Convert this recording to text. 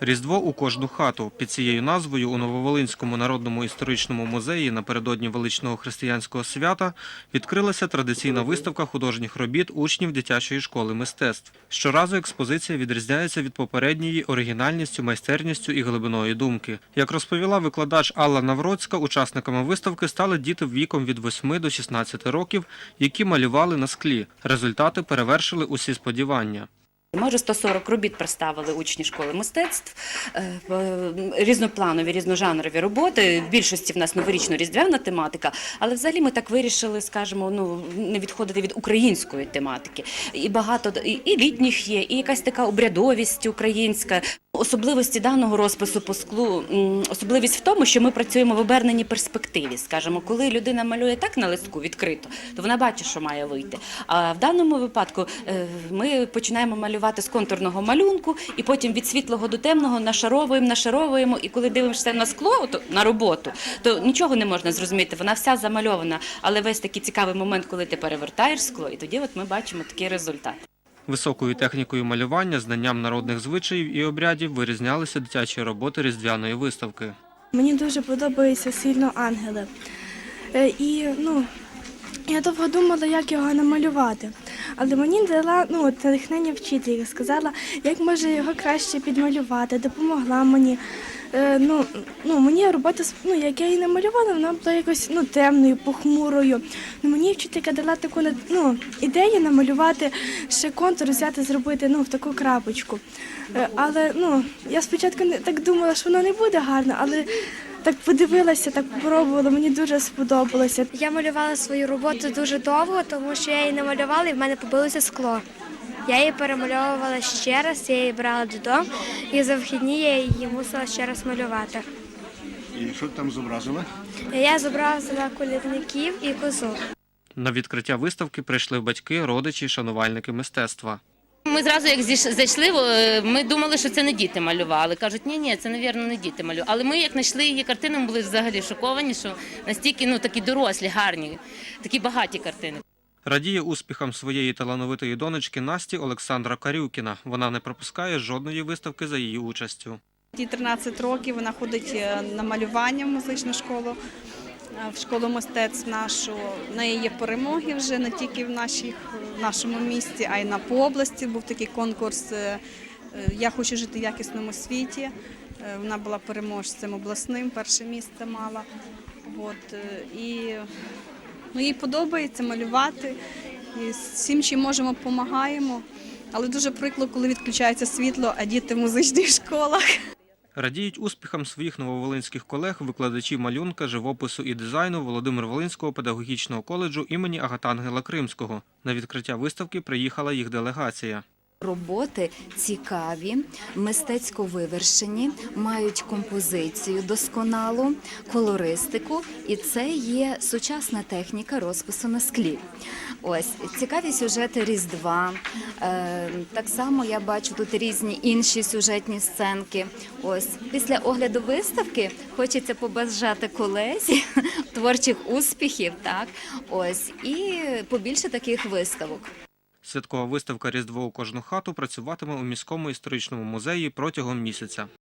Різдво у кожну хату. Під цією назвою у Нововолинському народному історичному музеї напередодні величного християнського свята відкрилася традиційна виставка художніх робіт учнів дитячої школи мистецтв. Щоразу експозиція відрізняється від попередньої оригінальністю, майстерністю і глибиною думки. Як розповіла викладач Алла Навроцька, учасниками виставки стали діти віком від 8 до 16 років, які малювали на склі. Результати перевершили усі сподівання. Майже 140 робіт представили учні школи мистецтв, е, е, різнопланові, різножанрові роботи. В більшості в нас новорічно-різдвяна тематика, але взагалі ми так вирішили, скажімо, ну не відходити від української тематики. І багато і літніх є, і якась така обрядовість українська. Особливості даного розпису по склу, особливість в тому, що ми працюємо в оберненій перспективі. Скажімо, коли людина малює так на листку відкрито, то вона бачить, що має вийти. А в даному випадку е, ми починаємо малювати з контурного малюнку, і потім від світлого до темного нашаровуємо, нашаровуємо. І коли дивишся на скло, то на роботу, то нічого не можна зрозуміти. Вона вся замальована. Але весь такий цікавий момент, коли ти перевертаєш скло, і тоді от ми бачимо такий результат. Високою технікою малювання, знанням народних звичаїв і обрядів вирізнялися дитячі роботи різдвяної виставки. Мені дуже подобаються сильно ангели. Е, І ну, я довго думала, як його намалювати. Але мені дала ну, натхнення вчителька, сказала, як може його краще підмалювати, допомогла мені. Е, ну, ну, мені робота, ну, як я її намалювала, вона була якось ну, темною, похмурою. Ну, мені вчителька дала таку ну, ідею намалювати ще контур, взяти, зробити ну, в таку крапочку. Е, але ну, я спочатку не так думала, що воно не буде гарно, але так подивилася, так попробувала, мені дуже сподобалося. Я малювала свою роботу дуже довго, тому що я її намалювала і в мене побилося скло. Я її перемальовувала ще раз, я її брала додому, і за вхідні я її мусила ще раз малювати. І що ти там зобразила? Я зобразила колірників і козу. На відкриття виставки прийшли батьки, родичі, шанувальники мистецтва. Ми зразу, як зайшли, е, ми думали, що це не діти малювали. Кажуть, ні, ні, це, навірно, не діти малювали. Але ми, як знайшли її картини, ми були взагалі шоковані, що настільки ну, такі дорослі, гарні, такі багаті картини. Радіє успіхам своєї талановитої донечки Насті Олександра Карюкіна. Вона не пропускає жодної виставки за її участю. Їй 13 років, вона ходить е, на малювання в музичну школу, в школу мистецтв нашу. Неї є перемоги вже не тільки в, нашій, в нашому місті, а й на по області. Був такий конкурс е, е, Я хочу жити в якісному світі. Е, Вона була переможцем обласним, перше місце мала. От, і ну, їй подобається малювати. І всім, чим можемо, допомагаємо. Але дуже прикро, коли відключається світло, а діти в музичних школах. Радіють успіхам своїх нововолинських колег викладачі малюнка, живопису і дизайну Володимир Волинського педагогічного коледжу імені Агатангела Кримського. На відкриття виставки приїхала їх делегація. Роботи цікаві, мистецько вивершені, мають композицію досконалу, колористику, і це є сучасна техніка розпису на склі. Ось цікаві сюжети Різдва. Е, так само я бачу тут різні інші сюжетні сценки. Ось після огляду виставки хочеться побажати колезі творчих успіхів, так ось і побільше таких виставок. Святкова виставка Різдво у кожну хату працюватиме у міському історичному музеї протягом місяця.